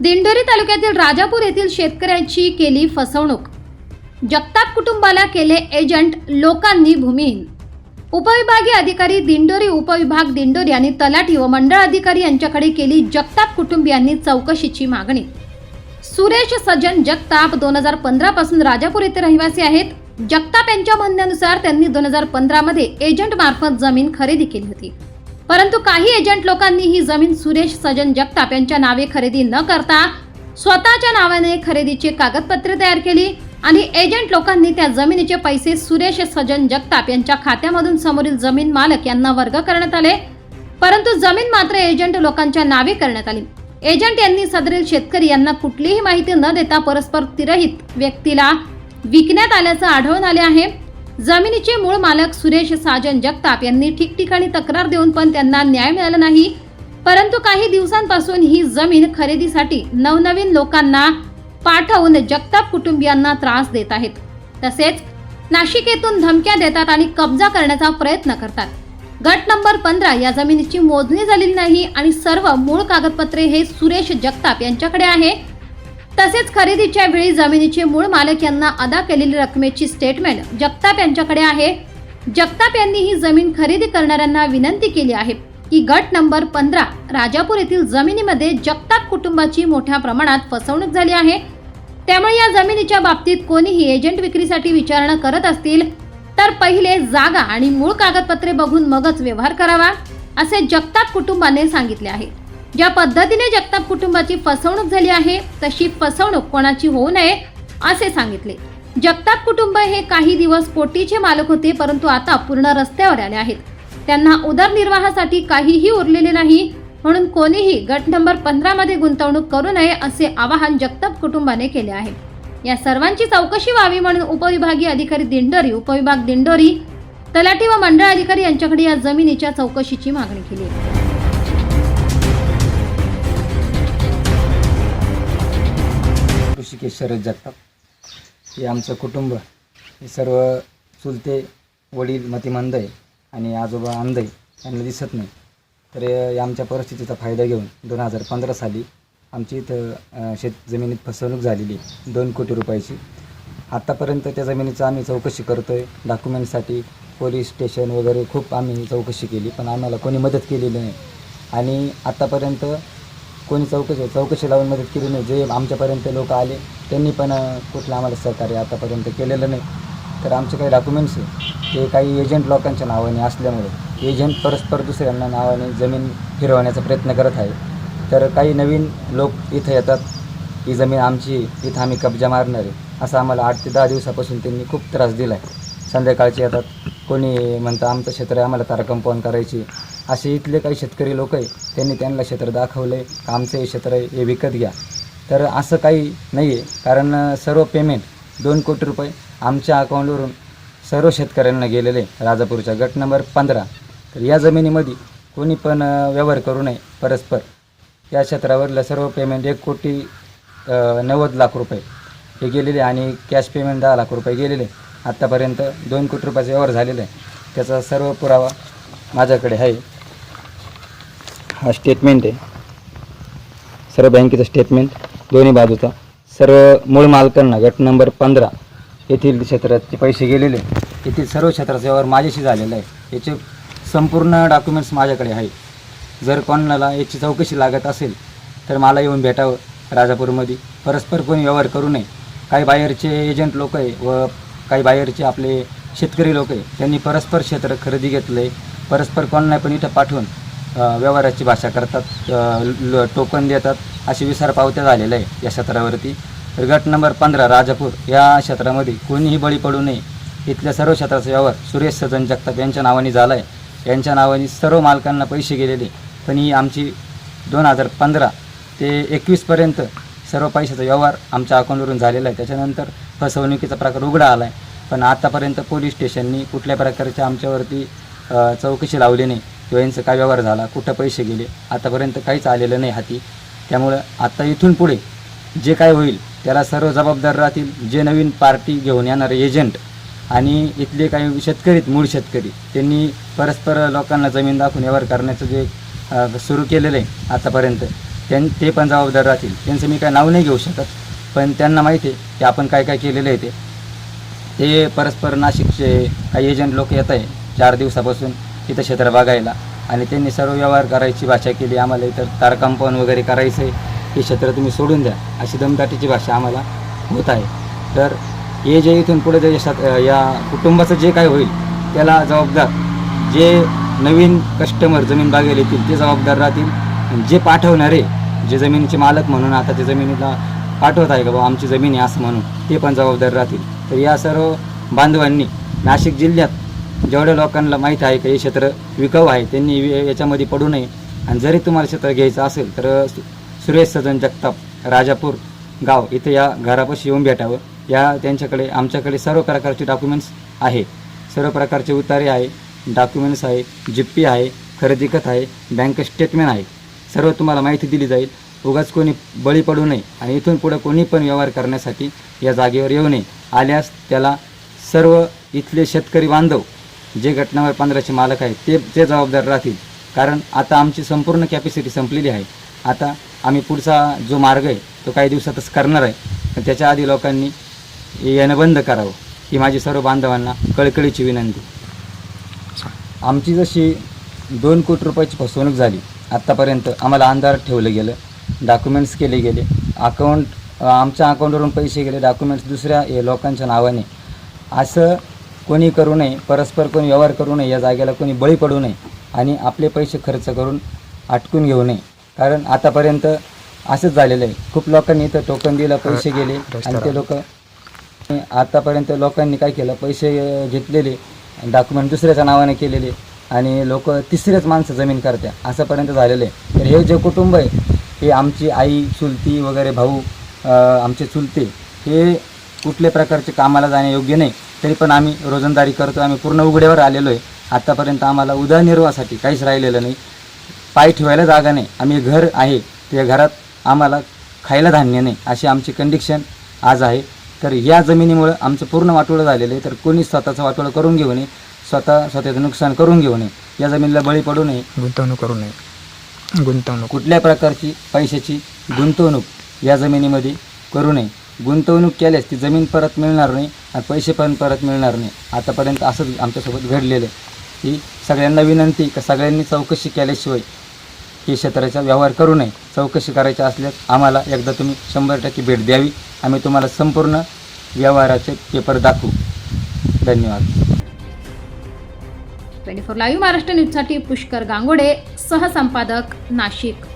दिंडोरी तालुक्यातील राजापूर येथील शेतकऱ्यांची केली फसवणूक. जगताप कुटुंबाला केले एजंट लोकांनी भूमिहीन. उपविभागीय अधिकारी दिंडोरी उपविभाग दिंडोरी आणि तलाठी व मंडळ अधिकारी यांच्याकडे केली जगताप कुटुंबियांनी चौकशीची मागणी. सुरेश सज्जन जगताप दोन हजार पंधरा पासून राजापूर येथे रहिवासी आहेत. जगताप यांच्या म्हणण्यानुसार त्यांनी दोन हजार पंधरामध्ये एजंट मार्फत जमीन खरेदी केली होती. परंतु काही एजंट लोकांनी ही जमीन सुरेश सजन जगताप यांच्या नावे खरेदी न करता स्वतःच्या नावाने खरेदीची कागदपत्रे तयार केली आणि एजंट लोकांनी त्या जमिनीचे पैसे सुरेश सजन जगताप यांच्या खात्यामधून समोरील जमीन मालक यांना वर्ग करण्यात आले. परंतु जमीन मात्र एजंट लोकांच्या नावे करण्यात आली. एजंट यांनी सदरील शेतकरी यांना कुठलीही माहिती न देता परस्पर तिरहित व्यक्तीला विकण्यात आल्याचं आढळून आले आहे. जमिनीचे मूळ मालक सुरेश साजन जगताप यांनी ठिकठिकाणी तक्रार देऊन पण त्यांना न्याय मिळाला नाही. परंतु काही दिवसांपासून ही जमीन खरेदीसाठी नवनवीन लोकांना पाठवून जगताप कुटुंबियांना त्रास देत आहेत. तसेच नाशिकेतून धमक्या देतात आणि कब्जा करण्याचा प्रयत्न करतात. गट नंबर पंधरा या जमिनीची मोजणी झालेली नाही आणि सर्व मूळ कागदपत्रे हे सुरेश जगताप यांच्याकडे आहे. तसेच खरेदीच्या वेळी जमिनीचे मूळ मालक यांना अदा केलेली रकमेची स्टेटमेंट जगताप यांच्याकडे आहे. जगताप यांनी ही जमीन खरेदी करणाऱ्यांना विनंती केली आहे की गट नंबर पंधरा राजापूर येथील जमिनीमध्ये जगताप कुटुंबाची मोठ्या प्रमाणात फसवणूक झाली आहे. त्यामुळे या जमिनीच्या बाबतीत कोणीही एजंट विक्रीसाठी विचारणा करत असतील तर पहिले जागा आणि मूळ कागदपत्रे बघून मगच व्यवहार करावा असे जगताप कुटुंबाने सांगितले आहे. ज्या पद्धतीने जगताप कुटुंबाची फसवणूक झाली आहे तशी फसवणूक कोणाची होऊ नये असे सांगितले. जगताप कुटुंब हे काही दिवस पोटीचे मालक होते परंतु आता पूर्ण रस्त्यावर आले आहेत. त्यांना उदरनिर्वाहासाठी काहीही उरलेले नाही म्हणून कोणीही गट नंबर पंधरा मध्ये गुंतवणूक करू नये असे आवाहन जगताप कुटुंबाने केले आहे. या सर्वांची चौकशी व्हावी म्हणून उपविभागीय अधिकारी दिंडोरी उपविभाग दिंडोरी तलाठी व मंडळ अधिकारी यांच्याकडे या जमिनीच्या चौकशीची मागणी केली के शरद जगताप. हे आमचं कुटुंब. हे सर्व चुलते वडील मतिमंद आहे आणि आजोबा अंध आहे यांना दिसत नाही. तर या आमच्या परिस्थितीचा फायदा घेऊन दोन हजार पंधरा साली आमची इथं शेत जमिनीत फसवणूक झालेली आहे, दोन कोटी रुपयाची. आत्तापर्यंत त्या जमिनीचं आम्ही चौकशी करतो आहे डॉक्युमेंटसाठी पोलीस स्टेशन वगैरे खूप आम्ही चौकशी केली पण आम्हाला कोणी मदत केलेली नाही. आणि आत्तापर्यंत कोणी चौकशी चौकशी लावून मदत केली नाही. जे आमच्यापर्यंत लोक आले त्यांनी पण कुठलं आम्हाला सहकार्य आतापर्यंत केलेलं नाही. तर आमचे काही डॉक्युमेंट्स आहे. ते काही एजंट लोकांच्या नावाने असल्यामुळे एजंट परस्पर दुसऱ्यांना नावाने जमीन फिरवण्याचा प्रयत्न करत आहे. तर काही नवीन लोक इथं येतात. ही जमीन आमची इथं आम्ही कब्जा मारणार आहे. असं आम्हाला आठ ते दहा दिवसापासून त्यांनी खूप त्रास दिला आहे संध्याकाळचे येतात. कोणी म्हणतं आमचं क्षेत्र आहे आम्हाला तारा कंपाऊंड करायची असे इथले काही शेतकरी लोक आहे त्यांनी त्यांना क्षेत्र दाखवलं आहे का आमचं हे क्षेत्र आहे हे विकत घ्या. तर असं काही नाही आहे कारण सर्व पेमेंट दोन कोटी रुपये आमच्या अकाउंटवरून सर्व शेतकऱ्यांना गेलेले आहे. राजापूरच्या गट नंबर पंधरा. तर या जमिनीमध्ये कोणी पण व्यवहार करू नये परस्पर. या क्षेत्रावरलं सर्व पेमेंट एक कोटी नव्वद लाख रुपये हे गेलेले आणि कॅश पेमेंट दहा लाख रुपये गेलेले. आत्तापर्यंत दोन कोटी रुपयाचा व्यवहार झालेला आहे. त्याचा सर्व पुरावा माझ्याकडे आहे. हा स्टेटमेंट आहे. सर्व बँकेचं स्टेटमेंट दोन्ही बाजूचा. सर्व मूळ मालकांना गट नंबर पंधरा येथील क्षेत्राचे पैसे गेलेले येथील सर्व क्षेत्राचा व्यवहार माझ्याशी झालेला आहे. याचे संपूर्ण डॉक्युमेंट्स माझ्याकडे आहे जर कोणाला याची चौकशी लागत असेल तर मला येऊन भेटावं. राजापूरमध्ये परस्पर कोणी व्यवहार करू नये. काही बाहेरचे एजंट लोक आहे व काही बाहेरचे आपले शेतकरी लोक आहे. त्यांनी परस्पर क्षेत्र खरेदी घेतलं आहे परस्पर कोणाला पण इथं पाठवून व्यवहाराची भाषा करतात ल- टोकन देतात अशी विसार पावत्या झालेल्या आहे या क्षेत्रावरती. तर गट नंबर पंधरा राजापूर या क्षेत्रामध्ये कोणीही बळी पडू नये. इथल्या सर्व क्षेत्राचा व्यवहार सुरेश सजन जगताप यांच्या नावाने झाला आहे. यांच्या नावाने सर्व मालकांना पैसे गेलेले पण ही आमची दोन हजार पंधरा ते एकवीसपर्यंत सर्व पैशाचा व्यवहार आमच्या अकाउंटवरून झालेला आहे. त्याच्यानंतर फसवणुकीचा प्रकार उघडा आला आहे. पण आतापर्यंत पोलीस स्टेशननी कुठल्या प्रकारच्या आमच्यावरती चौकशी लावली नाही. किंवा यांचं काय व्यवहार झाला कुठं पैसे गेले आतापर्यंत काहीच आलेलं नाही हाती. त्यामुळं आता इथून पुढे जे काय होईल त्याला सर्व जबाबदार राहतील जे नवीन पार्टी घेऊन येणारे एजंट आणि इथले काही शेतकरी आहेत, मूळ शेतकरी त्यांनी परस्पर लोकांना जमीन दाखवून व्यवहार करण्याचं जे सुरू केलेलं आहे आतापर्यंत त्यां ते पण जबाबदार राहतील. त्यांचं मी काय नाव नाही घेऊ शकत पण त्यांना माहिती आहे की आपण काय काय केलेलं आहे ते. ते परस्पर नाशिकचे काही एजंट लोक येत आहे चार दिवसापासून. इथं क्षेत्र बघायला. आणि त्यांनी सर्व व्यवहार करायची भाषा केली. आम्हाला इथं तार कंपाऊंड वगैरे करायचं आहे हे क्षेत्र तुम्ही सोडून द्या. अशी दमदाटीची भाषा आम्हाला होत आहे. तर हे जे इथून पुढे जे या कुटुंबाचं जे काय होईल त्याला जबाबदार जे नवीन कस्टमर जमीन बागेल येतील ते जबाबदार राहतील. जे पाठवणारे जे जमिनीचे मालक म्हणून आता ते जमिनीला पाठवत आहे का बाबा आमची जमीन आहे असं म्हणून ते पण जबाबदार राहतील. तर या सर्व बांधवांनी नाशिक जिल्ह्यात जेवढ्या लोकांना माहीत आहे की हे क्षेत्र विकाऊ आहे त्यांनी याच्यामध्ये पडू नये. आणि जरी तुम्हाला क्षेत्र घ्यायचं असेल तर सुरेश सजन जगताप राजापूर गाव इथे या घरापाशी येऊन भेटावं. या त्यांच्याकडे आमच्याकडे सर्व प्रकारचे डॉक्युमेंट्स आहे. सर्व प्रकारचे उतारे आहे डॉक्युमेंट्स आहे जिप्पी आहे खरेदी खत आहे बँक स्टेटमेंट आहे. सर्व तुम्हाला माहिती दिली जाईल. उगाच कोणी बळी पडू नये आणि इथून पुढे कोणी पण व्यवहार करण्यासाठी या जागेवर येऊ नये. आल्यास त्याला सर्व इथले शेतकरी बांधव जे घटनावर पंधराचे मालक आहेत ते ते जबाबदार राहतील. कारण आता आमची संपूर्ण कॅपॅसिटी संपलेली आहे. आता आम्ही पुढचा जो मार्ग आहे तो काही दिवसातच करणार आहे. पण त्याच्या आधी लोकांनी येणं बंद करावं ही माझी सर्व बांधवांना कळकळीची विनंती. आमची जशी दोन कोटी रुपयाची फसवणूक झाली आत्तापर्यंत आम्हाला अंधार ठेवलं गेलं डॉक्युमेंट्स केले गेले अकाउंट आमच्या अकाउंटवरून पैसे गेले डॉक्युमेंट्स दुसऱ्या लोकांच्या नावाने. असं कोणी करू नये परस्पर कोणी व्यवहार करू नये या जागेला कोणी बळी पडू नये आणि आपले पैसे खर्च करून अटकून घेऊ नये. कारण आतापर्यंत असंच झालेलं आहे. खूप लोकांनी इथं टोकन दिलं पैसे गेले आणि ते लोक आतापर्यंत लोकांनी काय केलं पैसे घेतलेले डॉक्युमेंट दुसऱ्याच्या नावाने केलेले आणि लोक तिसरेच माणसं जमीन करत्या. असंपर्यंत झालेलं आहे. तर हे जे कुटुंब आहे हे आमची आई चुलती वगैरे भाऊ आमचे चुलते हे कुठल्या प्रकारचे कामाला जाणे योग्य नाही. तरी पण आम्ही रोजंदारी करतो आम्ही पूर्ण उघड्यावर आलेलो आहे आत्तापर्यंत आम्हाला उदरनिर्वाहासाठी काहीच राहिलेलं नाही. पाय ठेवायला जागा नाही. आम्ही घर आहे त्या घरात आम्हाला खायला धान्य नाही अशी आमची कंडिशन आज आहे. तर या जमिनीमुळं आमचं पूर्ण वाटोळं झालेलं आहे. तर कोणी स्वतःचं वाटोळं करून घेऊ नये स्वतः स्वतःचं नुकसान करून घेऊ नये. या जमिनीला बळी पडू नये. गुंतवणूक करू नये. गुंतवणूक. कुठल्या प्रकारची पैशाची गुंतवणूक या जमिनीमध्ये करू नये. गुंतवणूक केल्यास ती जमीन परत मिळणार नाही आणि पैसे पण परत मिळणार नाही. आतापर्यंत असंच आमच्यासोबत घडलेलं आहे. ही सगळ्यांना विनंती का सगळ्यांनी चौकशी केल्याशिवाय ही क्षेत्राचा व्यवहार करू नये. चौकशी करायची असल्यास आम्हाला एकदा तुम्ही शंभर टक्के भेट द्यावी. आम्ही तुम्हाला संपूर्ण व्यवहाराचे पेपर दाखवू. धन्यवाद. ट्वेंटी फोर लाईव्ह महाराष्ट्र न्यूजसाठी पुष्कर गांगोडे सहसंपादक नाशिक.